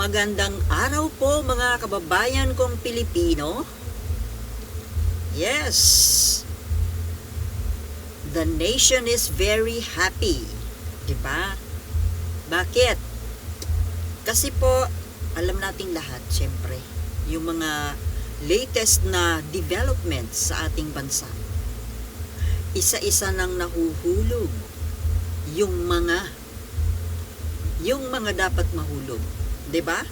Magandang araw po mga kababayan kong Pilipino. Yes. The nation is very happy. 'Di ba? Bakit? Kasi po, alam nating lahat, syempre, yung mga latest na developments sa ating bansa. Isa-isa nang nahuhulog yung mga yung mga dapat mahulog. 'Di ba?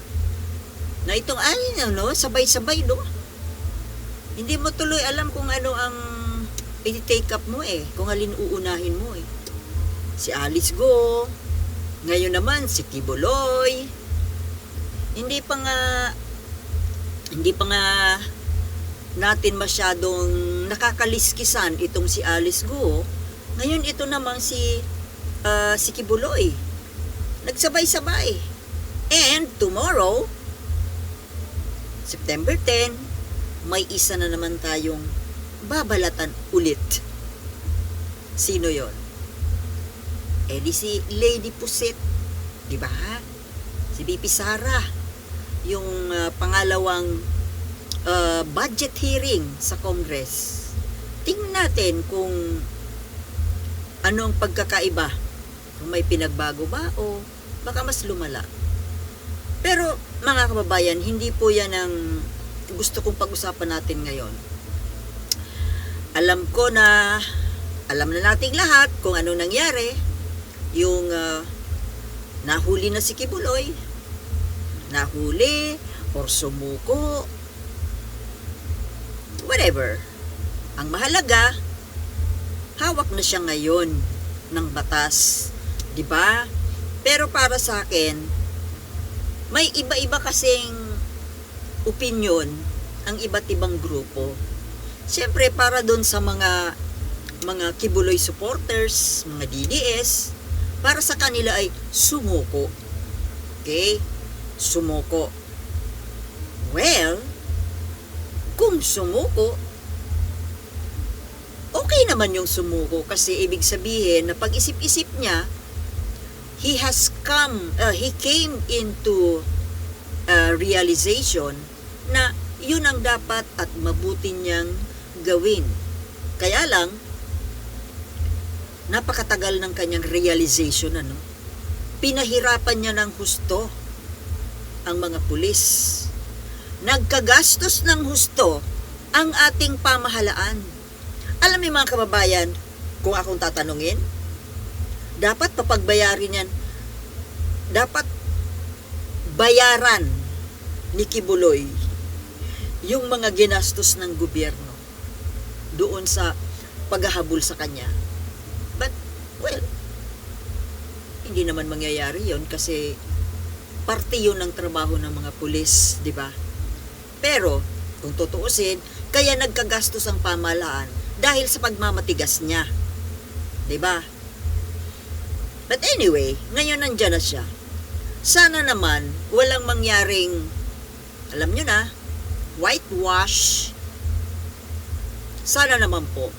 Na itong ay ano, sabay-sabay no. Hindi mo tuloy alam kung ano ang i-take up mo eh, kung alin uunahin mo eh. Si Alice Go, ngayon naman si Kibuloy. Hindi pa nga hindi pa nga natin masyadong nakakaliskisan itong si Alice Go. Ngayon ito namang si ah, si Kibuloy. Nagsabay-sabay. And tomorrow, September 10, may isa na naman tayong babalatan ulit. Sino yon? Eh di si Lady Pusit. Di ba? Si BP Sara. Yung ah, pangalawang ah, budget hearing sa Congress. Tingnan natin kung ano ang pagkakaiba. Kung may pinagbago ba o baka mas lumala. Pero mga kababayan, hindi po yan ang gusto kong pag-usapan natin ngayon. Alam ko na, alam na nating lahat kung ano nangyari. Yung ah, nahuli na si Kibuloy, nahuli, or sumuko, whatever. Ang mahalaga, hawak na siya ngayon ng batas. 'Di ba? Pero para sa akin, may iba-iba kasing opinion ang iba't ibang grupo. Siyempre para doon sa mga mga Kibuloy supporters, mga DDS, para sa kanila ay sumuko. Okay? Sumuko. Well, kung sumuko, okay naman yung sumuko kasi ibig sabihin na pag-isip-isip niya, he has come, uh, he came into uh, realization na yun ang dapat at mabuti niyang gawin. Kaya lang, napakatagal ng kanyang realization, ano? Pinahirapan niya ng husto ang mga pulis. Nagkagastos ng husto ang ating pamahalaan. Alam niyo mga kababayan, kung akong tatanungin, dapat papagbayarin yan. Dapat bayaran ni Kibuloy yung mga ginastos ng gobyerno doon sa paghahabol sa kanya. But, well, hindi naman mangyayari yon kasi parte yun ng trabaho ng mga pulis, di ba? Pero, kung tutuusin, kaya nagkagastos ang pamahalaan dahil sa pagmamatigas niya. Di ba? But anyway, ngayon nandyan na siya. Sana naman, walang mangyaring, alam nyo na, whitewash. Sana naman po.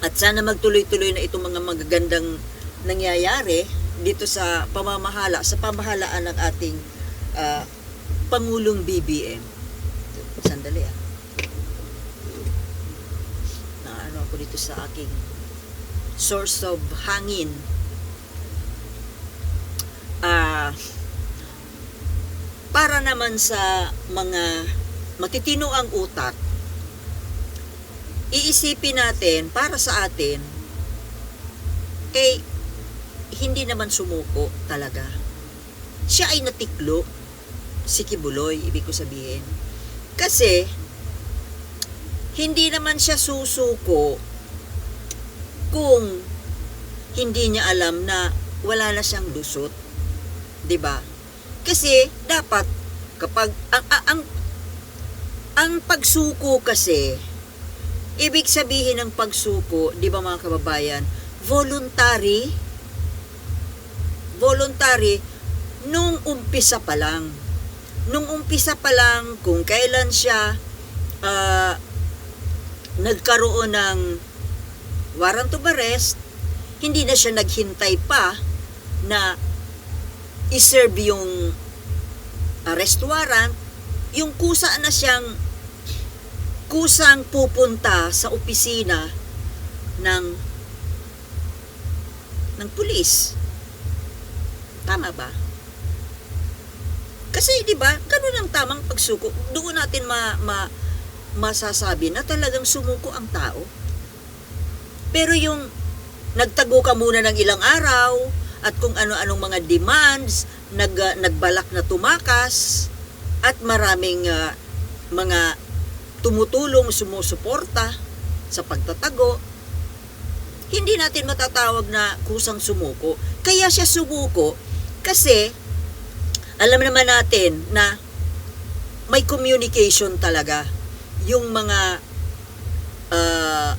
At sana magtuloy-tuloy na itong mga magagandang nangyayari dito sa pamamahala, sa pamahalaan ng ating ah, Pangulong BBM. Sandali ah. Na ako dito sa aking source of hangin. Para naman sa mga matitino ang utak, iisipin natin para sa atin, eh, hindi naman sumuko talaga. Siya ay natiklo, si Kibuloy, ibig ko sabihin. Kasi, hindi naman siya susuko kung hindi niya alam na wala na siyang lusot. 'Di ba? Kasi dapat kapag ang ang ang, pagsuko kasi ibig sabihin ng pagsuko, 'di ba mga kababayan, voluntary voluntary nung umpisa pa lang. Nung umpisa pa lang kung kailan siya ah, nagkaroon ng warrant of arrest, hindi na siya naghintay pa na iserve yung arrest warrant, yung kusa na siyang kusang pupunta sa opisina ng ng pulis. Tama ba? Kasi 'di ba, ganun ang tamang pagsuko. Doon natin ma, ma masasabi na talagang sumuko ang tao. Pero yung nagtago ka muna ng ilang araw at kung ano-anong mga demands, nag, ah, nagbalak na tumakas at maraming ah, mga tumutulong, sumusuporta sa pagtatago, hindi natin matatawag na kusang sumuko. Kaya siya sumuko kasi alam naman natin na may communication talaga yung mga uh,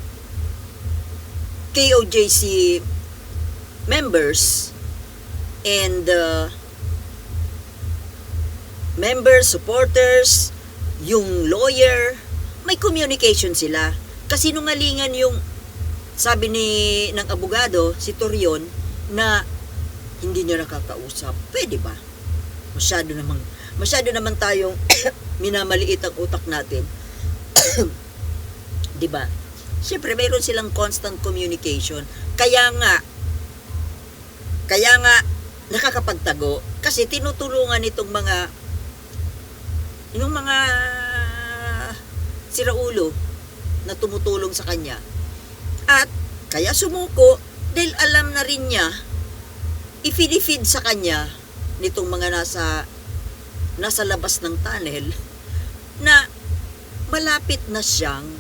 KOJC members and uh, members, supporters, yung lawyer, may communication sila. Kasi nungalingan yung sabi ni ng abogado, si Torion, na hindi niya nakakausap. Pwede ba? Masyado namang, masyado naman tayong minamaliit ang utak natin. 'Di ba? Siyempre, mayroon silang constant communication. Kaya nga, kaya nga, nakakapagtago. Kasi tinutulungan itong mga, yung mga siraulo na tumutulong sa kanya. At, kaya sumuko, dahil alam na rin niya, ifidifid sa kanya, nitong mga nasa, nasa labas ng tunnel, na malapit na siyang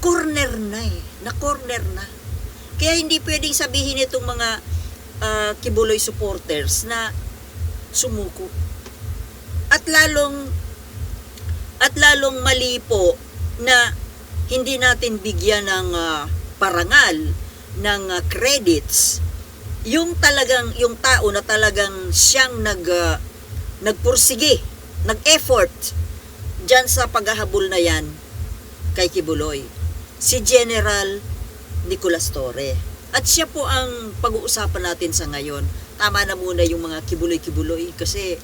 corner na eh. Na corner na. Kaya hindi pwedeng sabihin itong mga ah, Kibuloy supporters na sumuko. At lalong at lalong mali po na hindi natin bigyan ng ah, parangal ng ah, credits yung talagang yung tao na talagang siyang nag ah, nagpursige, nag-effort diyan sa paghahabol na yan kay Kibuloy si General Nicolas Torre. At siya po ang pag-uusapan natin sa ngayon. Tama na muna yung mga kibuloy-kibuloy kasi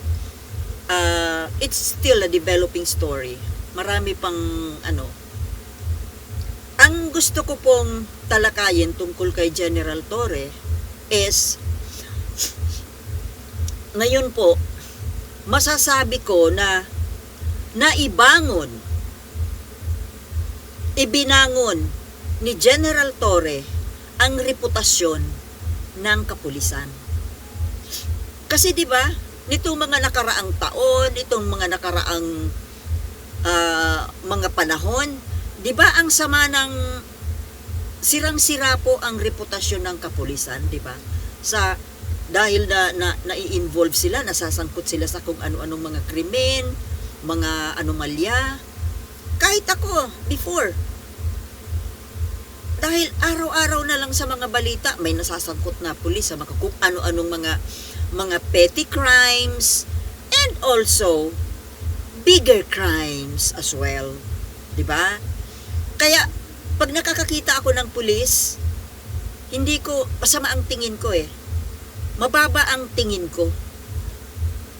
uh, it's still a developing story. Marami pang ano. Ang gusto ko pong talakayin tungkol kay General Torre is ngayon po masasabi ko na naibangon ibinangon ni General Torre ang reputasyon ng kapulisan. Kasi 'di ba, nitong mga nakaraang taon, itong mga nakaraang ah, mga panahon, 'di ba ang sama ng sirang-sira po ang reputasyon ng kapulisan, 'di ba? Sa dahil na, na nai-involve sila, nasasangkot sila sa kung ano-anong mga krimen, mga anomalya, kahit ako, before. Dahil araw-araw na lang sa mga balita, may nasasangkot na pulis sa mga kung ano-anong mga mga petty crimes and also bigger crimes as well. 'Di ba? Kaya pag nakakakita ako ng pulis, hindi ko masama ang tingin ko eh. Mababa ang tingin ko.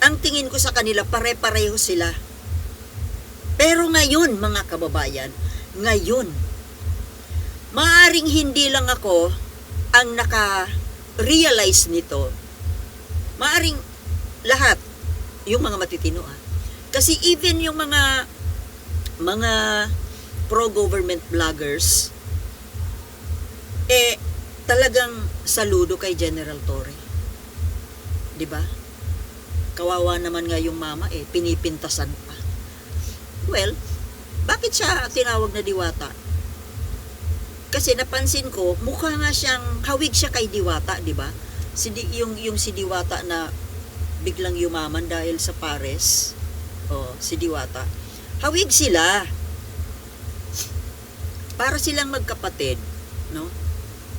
Ang tingin ko sa kanila pare-pareho sila. Pero ngayon, mga kababayan, ngayon, maaring hindi lang ako ang naka-realize nito. Maaring lahat, yung mga matitino ah. Kasi even yung mga mga pro-government vloggers, eh, talagang saludo kay General Torre. 'Di ba? Kawawa naman nga yung mama eh, pinipintasan pa. Well, bakit siya tinawag na diwata? Kasi napansin ko, mukha nga siyang hawig siya kay diwata, di ba? Si yung yung si diwata na biglang yumaman dahil sa pares. Oh, si diwata. Hawig sila. Para silang magkapatid, no?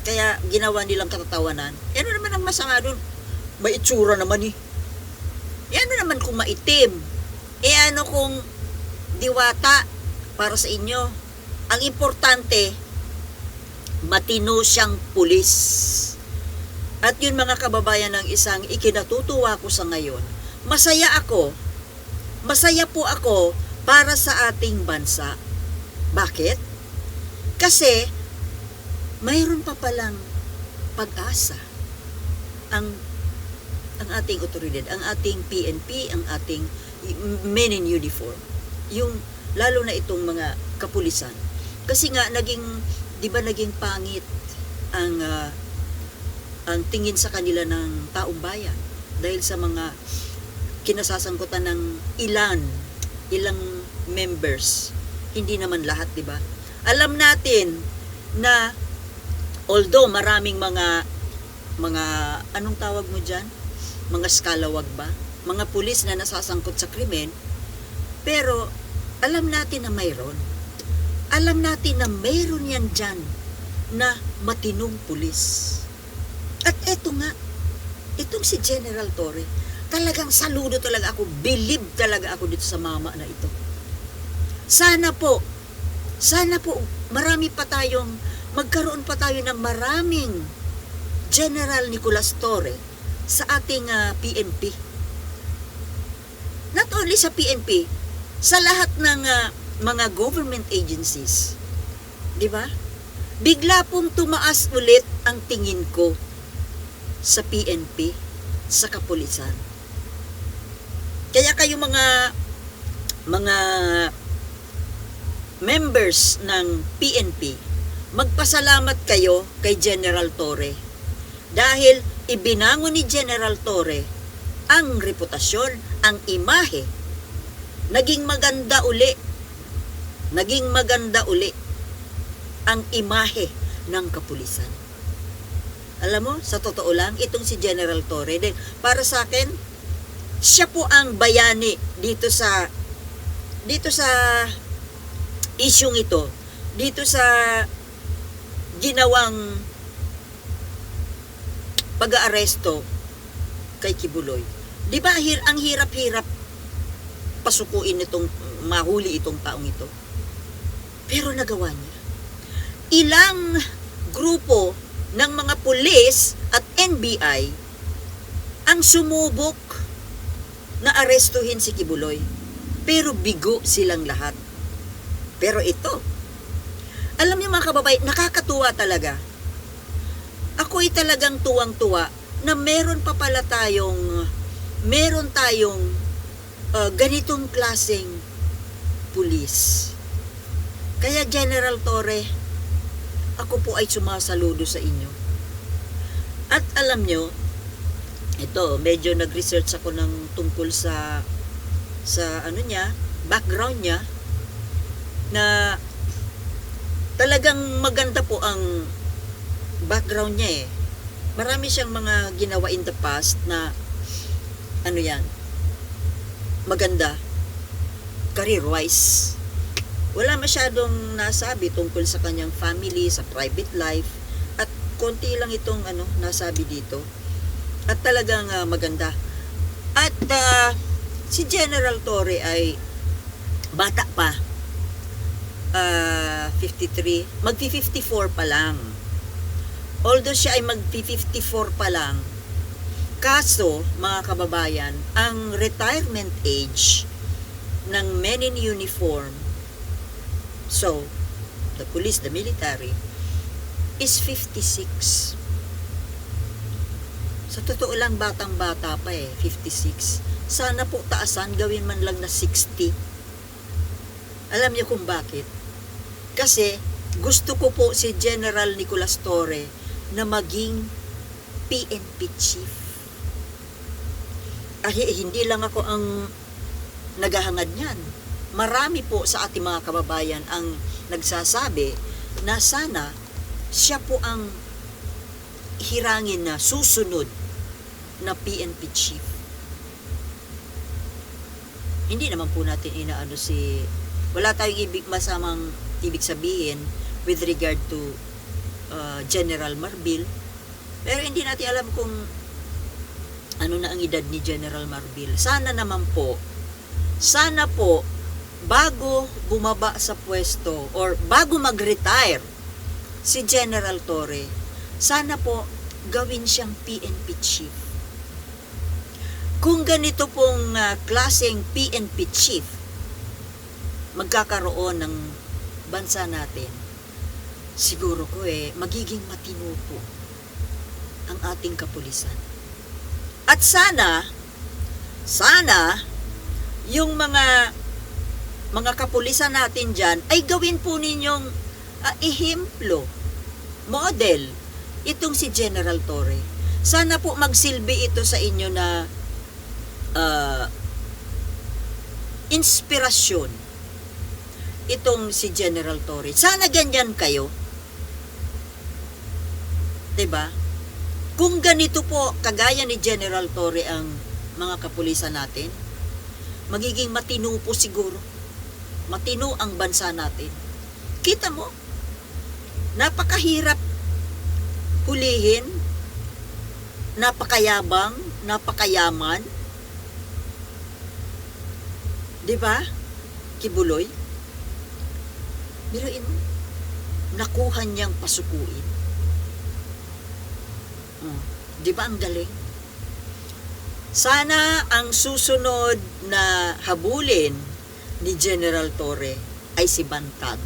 Kaya ginawa nilang katatawanan. Eh, ano naman ang masama doon? May itsura naman eh. Eh, ano naman kung maitim? Eh, ano kung diwata para sa inyo? Ang importante, matino siyang pulis. At yun mga kababayan ng isang ikinatutuwa ko sa ngayon, masaya ako masaya po ako para sa ating bansa. Bakit? Kasi mayroon pa palang pag-asa ang ang ating otoridad, ang ating PNP, ang ating men in uniform. Yung lalo na itong mga kapulisan. Kasi nga naging 'di ba naging pangit ang ah, ang tingin sa kanila ng taong bayan? Dahil sa mga kinasasangkutan ng ilan ilang members. Hindi naman lahat 'di ba? Alam natin na although maraming mga mga anong tawag mo diyan mga skalawag ba? Mga pulis na nasasangkot sa krimen pero alam natin na mayroon alam natin na mayroon yan dyan na matinong pulis at eto nga, itong si General Torre, talagang saludo talaga ako, believe talaga ako dito sa mama na ito. Sana po, sana po, marami pa tayong, magkaroon pa tayo ng maraming General Nicolas Torre sa ating ah, PNP. Not only sa PNP, sa lahat ng ah, mga government agencies. Di ba? Bigla pong tumaas ulit ang tingin ko sa PNP, sa kapulisan. Kaya kayo mga mga members ng PNP, magpasalamat kayo kay General Torre dahil ibinangon ni General Torre ang reputasyon, ang imahe. Naging maganda uli. Naging maganda uli ang imahe ng kapulisan. Alam mo, sa totoo lang, itong si General Torre, din, para sa akin, siya po ang bayani dito sa dito sa isyung ito, dito sa ginawang pag-aaresto kay Kibuloy. Di ba hir ang hirap-hirap pasukuin itong mahuli itong taong ito? Pero nagawa niya. Ilang grupo ng mga pulis at NBI ang sumubok na arestuhin si Kibuloy. Pero bigo silang lahat. Pero ito, alam niyo mga kababayan, nakakatuwa talaga. Ako'y talagang tuwang-tuwa na meron pa pala tayong, meron tayong uh, ganitong klaseng pulis. Kaya General Torre, ako po ay sumasaludo sa inyo. At alam nyo, ito, medyo nag-research ako ng tungkol sa sa ano niya, background niya na talagang maganda po ang background niya eh. Marami siyang mga ginawa in the past na ano yan, maganda career-wise. Wala masyadong nasabi tungkol sa kanyang family, sa private life, at konti lang itong ano nasabi dito. At talagang ah, maganda. At ah, si General Torre ay bata pa. Ah, 53, magpi-54 pa lang. Although siya ay magpi-54 pa lang, kaso, mga kababayan, ang retirement age ng men in uniform, so, the police, the military, is 56. Sa totoo lang, batang-bata pa eh, 56. Sana po taasan, gawin man lang na 60. Alam niyo kung bakit? Kasi gusto ko po si General Nicolas Torre na maging PNP chief. Ah, hi- hindi lang ako ang naghahangad niyan. Marami po sa ating mga kababayan ang nagsasabi na sana siya po ang hirangin na susunod na PNP chief. Hindi naman po natin inaano si wala tayong ibig masamang ibig sabihin with regard to uh, General Marbil. Pero hindi natin alam kung ano na ang edad ni General Marbil. Sana naman po, sana po, bago bumaba sa pwesto or bago mag-retire si General Torre, sana po gawin siyang PNP chief. kung ganito pong ah, klaseng PNP chief magkakaroon ng bansa natin, siguro ko eh, magiging matino po ang ating kapulisan. At sana, sana, yung mga mga kapulisan natin dyan ay gawin po ninyong ah, ehemplo, model, itong si General Torre. Sana po magsilbi ito sa inyo na ah, inspirasyon itong si General Torre. Sana ganyan kayo. 'Di ba? Kung ganito po kagaya ni General Torre ang mga kapulisan natin, magiging matino po siguro. Matino ang bansa natin. Kita mo, napakahirap hulihin, napakayabang, napakayaman. 'Di ba? Kibuloy. Biruin mo, nakuha niyang pasukuin. Oh, 'Di ba ang galing? Sana ang susunod na habulin ni General Torre ay si Bantag.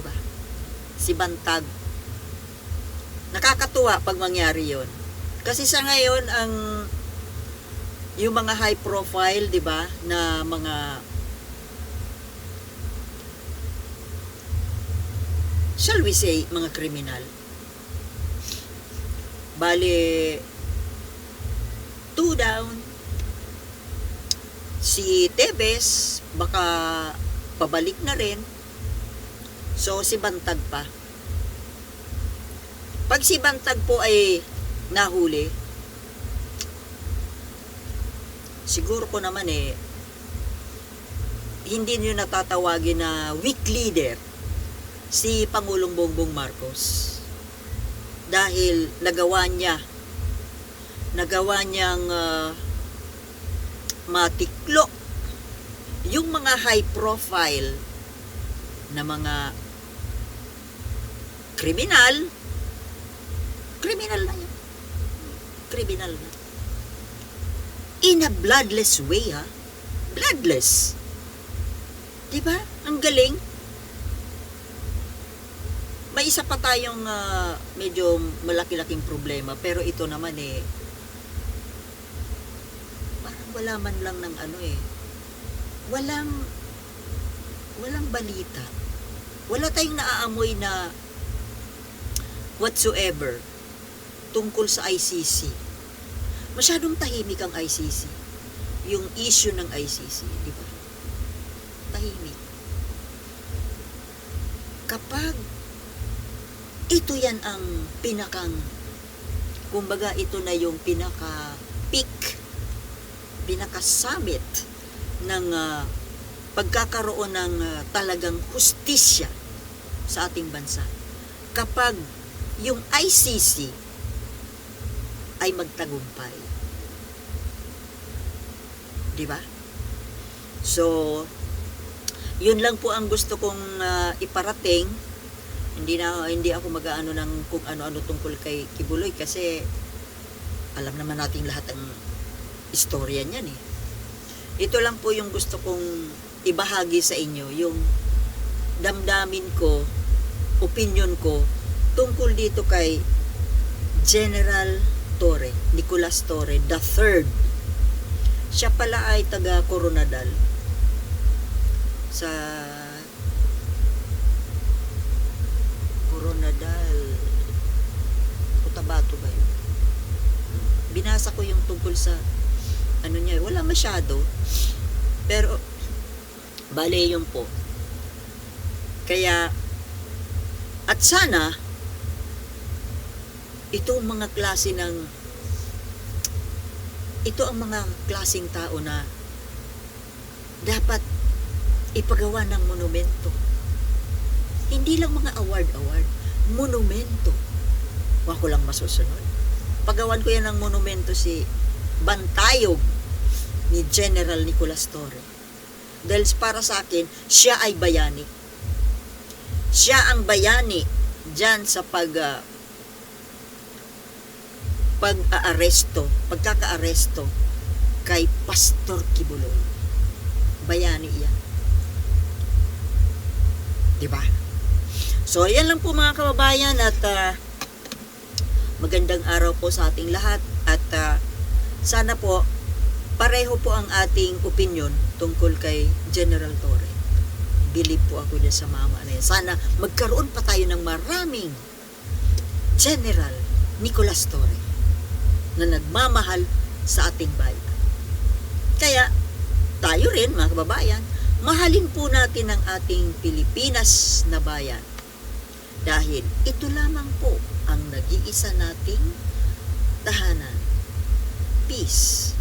ba? Si Bantag. Nakakatuwa pag mangyari 'yon. Kasi sa ngayon ang yung mga high profile, 'di ba, na mga shall we say, mga kriminal. Bale, two down. Si Tebes, baka pabalik na rin. So, si Bantag pa. Pag si Bantag po ay nahuli, siguro ko naman eh, hindi nyo natatawagin na weak leader si Pangulong Bongbong Marcos. Dahil nagawa niya, nagawa niyang ah, matiklo yung mga high profile na mga kriminal, kriminal na yun. Kriminal na. In a bloodless way, ha? Bloodless. Diba? Ang galing may isa pa tayong ah, medyo malaki-laking problema pero ito naman eh wala man lang ng ano eh. Walang walang balita. Wala tayong naaamoy na whatsoever tungkol sa ICC masyadong tahimik ang ICC yung issue ng ICC di ba? Tahimik. Kapag ito yan ang pinakang kumbaga ito na yung pinaka peak pinaka summit ng ah, pagkakaroon ng ah, talagang hustisya sa ating bansa. Kapag yung ICC ay magtagumpay. Di ba? So yun lang po ang gusto kong ah, iparating. Hindi na hindi ako mag-aano ng kung ano-ano tungkol kay Kibuloy kasi alam naman nating lahat ang istorya niyan eh. Ito lang po yung gusto kong ibahagi sa inyo, yung damdamin ko, opinion ko tungkol dito kay General Torre, Nicolas Torre, the third. Siya pala ay taga Coronadal sa Coronadal. Cotabato ba yun? Binasa ko yung tungkol sa ano niya, wala masyado. Pero, bale yun po. Kaya, at sana, itong mga klase ng, ito ang mga klaseng tao na dapat ipagawa ng monumento. Hindi lang mga award-award, monumento. Wako lang masusunod. Pagawan ko yan ng monumento si Bantayog ni General Nicolas Torre. Dahil para sa akin, siya ay bayani. Siya ang bayani dyan sa pag ah, pag-aaresto, pagkaka-aresto kay Pastor Kibuloy. Bayani iyan. Di ba? So, yan lang po mga kababayan at ah, magandang araw po sa ating lahat at ah, sana po pareho po ang ating opinion tungkol kay General Torre. Believe po ako dyan sa mama na yan. Sana magkaroon pa tayo ng maraming General Nicolas Torre na nagmamahal sa ating bayan. Kaya, tayo rin mga kababayan, mahalin po natin ang ating Pilipinas na bayan. Dahil ito lamang po ang nag-iisa nating tahanan. Peace